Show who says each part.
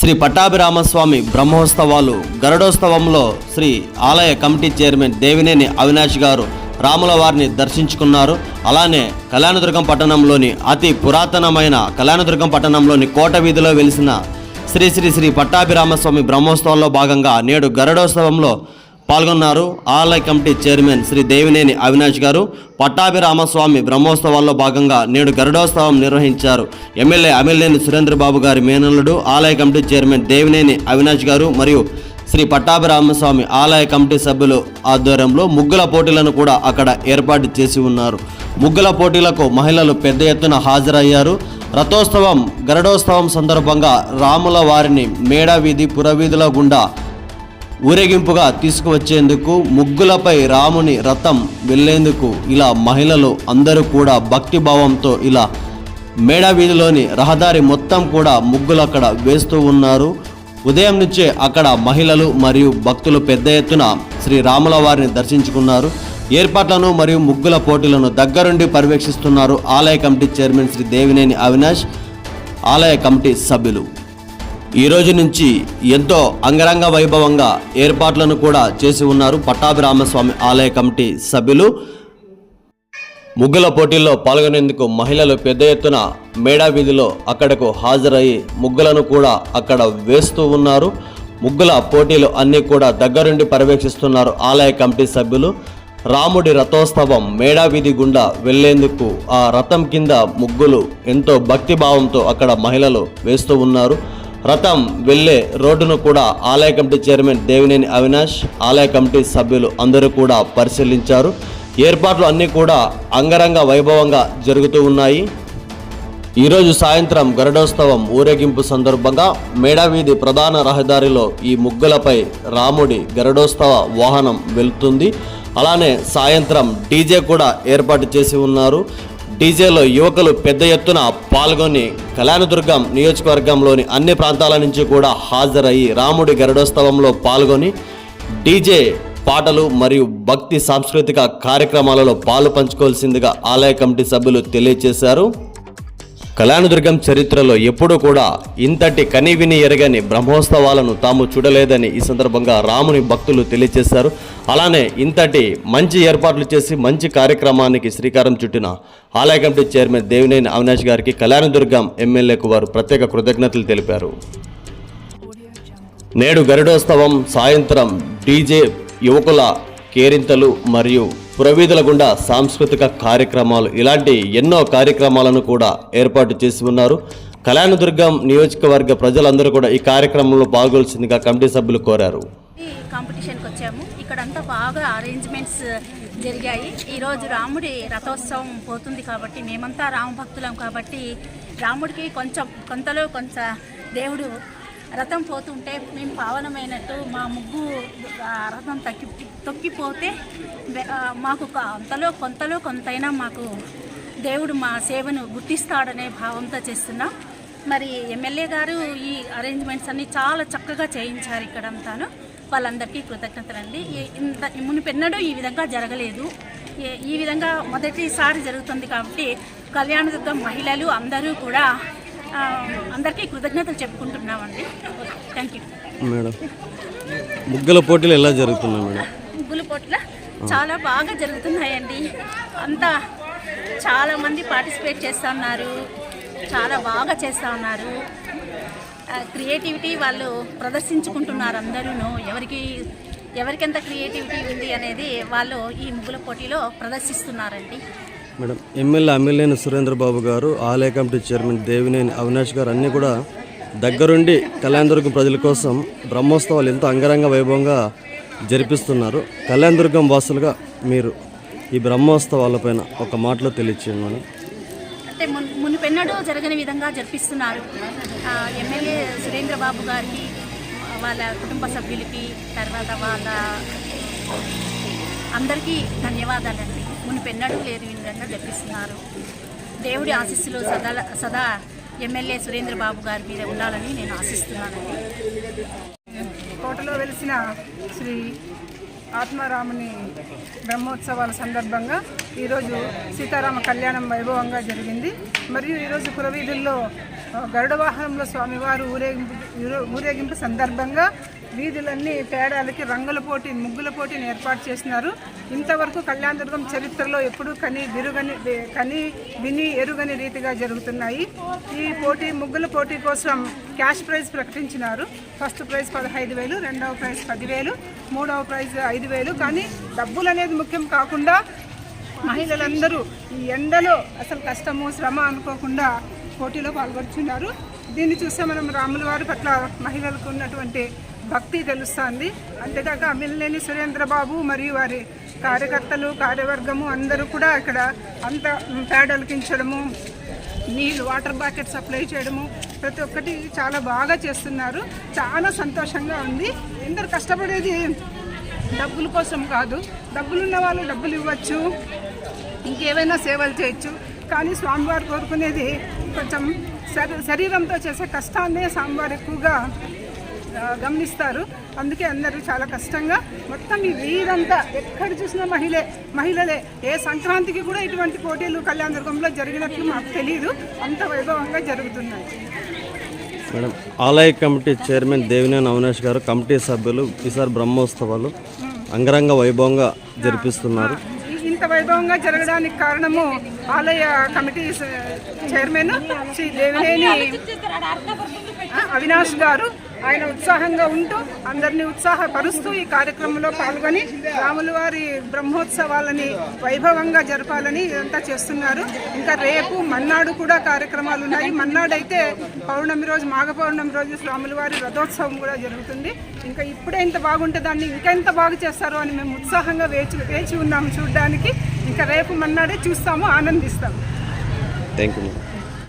Speaker 1: శ్రీ పట్టాభిరామస్వామి బ్రహ్మోత్సవాలు గరుడోత్సవంలో శ్రీ ఆలయ committee chairman Devineni Avinash గారు రాముల వారిని దర్శించుకున్నారు. అలానే కళ్యాణదుర్గం పట్టణంలోని అతి పురాతనమైన కళ్యాణదుర్గం పట్టణంలోని కోట వీధిలో వెలిసిన శ్రీ శ్రీ శ్రీ పట్టాభిరామస్వామి బ్రహ్మోత్సవంలో భాగంగా నేడు గరుడోత్సవంలో పాల్గొన్నారు. ఆలయ కమిటీ చైర్మన్ శ్రీ దేవినేని అవినాష్ గారు పట్టాభి రామస్వామి బ్రహ్మోత్సవాల్లో భాగంగా నేడు గరుడోత్సవం నిర్వహించారు. ఎమ్మెల్యే అమిలినేని సురేంద్రబాబు గారి మేనల్లుడు ఆలయ కమిటీ చైర్మన్ దేవినేని అవినాష్ గారు మరియు శ్రీ పట్టాభిరామస్వామి ఆలయ కమిటీ సభ్యులు ఆధ్వర్యంలో ముగ్గుల పోటీలను కూడా అక్కడ ఏర్పాటు చేసి ఉన్నారు. ముగ్గుల పోటీలకు మహిళలు పెద్ద ఎత్తున హాజరయ్యారు. రథోత్సవం గరుడోత్సవం సందర్భంగా రాముల వారిని మేడావీధి పురవీధుల గుండా ఊరేగింపుగా తీసుకువచ్చేందుకు ముగ్గులపై రాముని రథం వెళ్ళేందుకు ఇలా మహిళలు అందరూ కూడా భక్తిభావంతో ఇలా మేడ వీధిలోని రహదారి మొత్తం కూడా ముగ్గులు అక్కడ వేస్తూ ఉన్నారు. ఉదయం నుంచే అక్కడ మహిళలు మరియు భక్తులు పెద్ద ఎత్తున శ్రీ రాముల వారిని దర్శించుకున్నారు. ఏర్పాట్లను మరియు ముగ్గుల పోటీలను దగ్గరుండి పర్యవేక్షిస్తున్నారు ఆలయ కమిటీ చైర్మన్ శ్రీ దేవినేని అవినాష్ ఆలయ కమిటీ సభ్యులు. ఈ రోజు నుంచి ఎంతో అంగరంగ వైభవంగా ఏర్పాట్లను కూడా చేసి ఉన్నారు పట్టాభిరామస్వామి ఆలయ కమిటీ సభ్యులు. ముగ్గుల పోటీల్లో పాల్గొనేందుకు మహిళలు పెద్ద ఎత్తున మేడా వీధిలో అక్కడకు హాజరయ్యి ముగ్గులను కూడా అక్కడ వేస్తూ ఉన్నారు. ముగ్గుల పోటీలు అన్నీ కూడా దగ్గరుండి పర్యవేక్షిస్తున్నారు ఆలయ కమిటీ సభ్యులు. రాముడి రథోత్సవం మేడా వీధి గుండా వెళ్ళేందుకు ఆ రథం కింద ముగ్గులు ఎంతో భక్తిభావంతో అక్కడ మహిళలు వేస్తూ ఉన్నారు. రథం వెళ్ళే రోడ్డును కూడా ఆలయ కమిటీ చైర్మన్ దేవినేని అవినాష్ ఆలయ కమిటీ సభ్యులు అందరూ కూడా పరిశీలించారు. ఏర్పాట్లు అన్నీ కూడా అంగరంగ వైభవంగా జరుగుతూ ఉన్నాయి. ఈరోజు సాయంత్రం గరుడోత్సవం ఊరేగింపు సందర్భంగా మేడావీధి ప్రధాన రహదారిలో ఈ ముగ్గులపై రాముడి గరుడోత్సవ వాహనం వెళుతుంది. అలానే సాయంత్రం డీజే కూడా ఏర్పాటు చేసి ఉన్నారు. డీజేలో యువకులు పెద్ద ఎత్తున పాల్గొని కళ్యాణదుర్గం నియోజకవర్గంలోని అన్ని ప్రాంతాల నుంచి కూడా హాజరయ్యి రాముడి గరుడోత్సవంలో పాల్గొని డీజే పాటలు మరియు భక్తి సాంస్కృతిక కార్యక్రమాలలో పాలు పంచుకోవాల్సిందిగా ఆలయ కమిటీ సభ్యులు తెలియజేశారు. కళ్యాణదుర్గం చరిత్రలో ఎప్పుడూ కూడా ఇంతటి కనివిని ఎరగని బ్రహ్మోత్సవాలను తాము చూడలేదని ఈ సందర్భంగా రాముని భక్తులు తెలియజేశారు. అలానే ఇంతటి మంచి ఏర్పాట్లు చేసి మంచి కార్యక్రమానికి శ్రీకారం చుట్టిన ఆలయ కమిటీ చైర్మన్ దేవినేని అవినాష్ గారికి కళ్యాణదుర్గం ఎమ్మెల్యేకు వారు ప్రత్యేక కృతజ్ఞతలు తెలిపారు. నేడు గరుడోత్సవం సాయంత్రం డీజే యువకుల కేరింతలు మరియు పురవీధుల గుండా సాంస్కృతిక కార్యక్రమాలు ఇలాంటి ఎన్నో కార్యక్రమాలను కూడా ఏర్పాటు చేసి ఉన్నారు. కళ్యాణదుర్గం నియోజకవర్గ ప్రజలందరూ కూడా ఈ కార్యక్రమంలో పాల్గొల్సిందిగా కమిటీ సభ్యులు కోరారు.
Speaker 2: ఈ కాంపిటీషన్కి వచ్చాము. ఇక్కడంతా బాగా అరేంజ్మెంట్స్ జరిగాయి. ఈరోజు రాముడి రథోత్సవం పోతుంది కాబట్టి మేమంతా రామ భక్తులం కాబట్టి రాముడికి కొంచెం కొంతలో కొంత దేవుడు రథం పోతుంటే మేము పావనమైనట్టు మా ముగ్గు రథం తక్కి తొక్కిపోతే మాకు అంతలో కొంతలో కొంతైనా మాకు దేవుడు మా సేవను గుర్తిస్తాడనే భావంతో చేస్తున్నాం. మరి ఎమ్మెల్యే గారు ఈ అరేంజ్మెంట్స్ అన్ని చాలా చక్కగా చేయించారు ఇక్కడంతాను. వాళ్ళందరికీ కృతజ్ఞతలండి. ఇంత మునిపెన్నడూ ఈ విధంగా జరగలేదు. ఈ- విధంగా మొదటిసారి జరుగుతుంది కాబట్టి కళ్యాణదుర్గం మహిళలు అందరూ కూడా అందరికీ కృతజ్ఞతలు చెప్పుకుంటున్నామండి. థ్యాంక్ యూ
Speaker 1: మేడం ముగ్గుల పోటీలు ఎలా జరుగుతున్నాయి మేడం?
Speaker 2: ముగ్గులు పొట్ల? చాలా బాగా జరుగుతున్నాయండి. అంతా చాలా మంది పార్టిసిపేట్ చేస్తూ ఉన్నారు. చాలా బాగా చేస్తూ ఉన్నారు. క్రియేటివిటీ వాళ్ళు ప్రదర్శించుకుంటున్నారు అందరూ ఎవరికి ఎవరికెంత క్రియేటివిటీ ఉంది అనేది వాళ్ళు ఈ ముగ్గుల పోటీలో ప్రదర్శిస్తున్నారండి.
Speaker 1: మేడం ఎమ్మెల్యే అమ్మెల్యేని సురేంద్రబాబు గారు ఆలయ కమిటీ చైర్మన్ దేవినేని అవినాష్ గారు అన్నీ కూడా దగ్గరుండి కళ్యాణదుర్గం ప్రజల కోసం బ్రహ్మోత్సవాలు ఎంతో అంగరంగ వైభవంగా జరిపిస్తున్నారు. కళ్యాణదుర్గం వాసులుగా మీరు ఈ బ్రహ్మోత్సవాలపైన ఒక మాటలో తెలియచేయండి మేడం.
Speaker 2: అంటే మున్ మునిపెన్నడూ జరగని విధంగా జరిపిస్తున్నారు. ఆ, ఎమ్మెల్యే సురేంద్రబాబు గారికి వాళ్ళ కుటుంబ సభ్యులకి తర్వాత వాళ్ళ అందరికీ ధన్యవాదాలండి. మునిపెన్నడూ లేని విధంగా జరిపిస్తున్నారు దేవుడి ఆశీస్సులు సదా సదా ఎమ్మెల్యే సురేంద్రబాబు గారి మీద ఉండాలని నేను ఆశిస్తున్నానండి.
Speaker 3: కోటలో వెలిసిన శ్రీ ఆత్మారాముని బ్రహ్మోత్సవాల సందర్భంగా ఈరోజు సీతారామ కళ్యాణం వైభవంగా జరిగింది. మరియు ఈరోజు పురవీధుల్లో గరుడవాహనంలో గరుడ వాహనంలో స్వామివారు ఊరేగింపు ఊరేగింపు సందర్భంగా వీధులన్నీ పేడాలకి రంగుల పోటీ ముగ్గుల పోటీని ఏర్పాటు చేసినారు ఇంతవరకు కళ్యాణదుర్గం చరిత్రలో ఎప్పుడూ కని విరుగని కని విని ఎరుగని రీతిగా జరుగుతున్నాయి. ఈ పోటీ ముగ్గుల పోటీ కోసం క్యాష్ ప్రైజ్ ప్రకటించినారు. ఫస్ట్ ప్రైజ్ పదహైదు వేలు రెండవ ప్రైజ్ పదివేలు మూడవ ప్రైజ్ ఐదు వేలు. కానీ డబ్బులు అనేది ముఖ్యం కాకుండా మహిళలందరూ ఈ ఎండలో అసలు కష్టము శ్రమ అనుకోకుండా పోటీలో పాల్గొంటున్నారు. దీన్ని చూస్తే మనం రాముల వారి పట్ల మహిళలకు ఉన్నటువంటి భక్తి తెలుస్తుంది. అంతేకాక అమిలినేని సురేంద్రబాబు మరియు వారి కార్యకర్తలు కార్యవర్గము అందరూ కూడా ఇక్కడ అంత పేడలికించడము నీళ్ళు వాటర్ బాకెట్ సప్లై చేయడము ప్రతి ఒక్కటి చాలా బాగా చేస్తున్నారు. చాలా సంతోషంగా ఉంది. అందరు కష్టపడేది డబ్బుల కోసం కాదు. డబ్బులు ఉన్న వాళ్ళు డబ్బులు ఇవ్వచ్చు. ఇంకేమైనా సేవలు చేయొచ్చు. కానీ స్వామివారు కోరుకునేది కొంచెం శరీ- శరీరంతో చేసే కష్టాన్నే స్వామివారు ఎక్కువగా గమనిస్తారు. అందుకే అందరూ చాలా కష్టంగా మొత్తం ఈ వీరంతా ఎక్కడ చూసినా మహిళే మహిళలే. ఏ సంక్రాంతికి కూడా ఇటువంటి పోటీలు కళ్యాణదుర్గంలో జరిగినట్లు మాకు తెలియదు అంత వైభవంగా జరుగుతున్నాయి.
Speaker 1: మేడం ఆలయ కమిటీ చైర్మన్ దేవినేని అవినాష్ గారు కమిటీ సభ్యులు ఈసారి బ్రహ్మోత్సవాలు అంగరంగ వైభవంగా జరిపిస్తున్నారు.
Speaker 3: ఇంత వైభవంగా జరగడానికి కారణము ఆలయ కమిటీ చైర్మన్ శ్రీ దేవినేని అవినాష్ గారు. ఆయన ఉత్సాహంగా ఉంటూ అందరినీ ఉత్సాహపరుస్తూ ఈ కార్యక్రమంలో పాల్గొని రాముల వారి బ్రహ్మోత్సవాలని వైభవంగా జరపాలని ఇదంతా చేస్తున్నారు. ఇంకా రేపు మన్నాడు కూడా కార్యక్రమాలు ఉన్నాయి. మన్నాడైతే పౌర్ణమి రోజు మాఘ పౌర్ణమి రోజు రాముల వారి రథోత్సవం కూడా జరుగుతుంది. ఇంకా ఇప్పుడే ఇంత బాగుంటే దాన్ని ఇంకా ఎంత బాగా చేస్తారో అని మేము ఉత్సాహంగా వేచి వేచి ఉన్నాము చూడడానికి. ఇంకా రేపు మన్నాడే చూస్తాము ఆనందిస్తాము.
Speaker 1: Thank you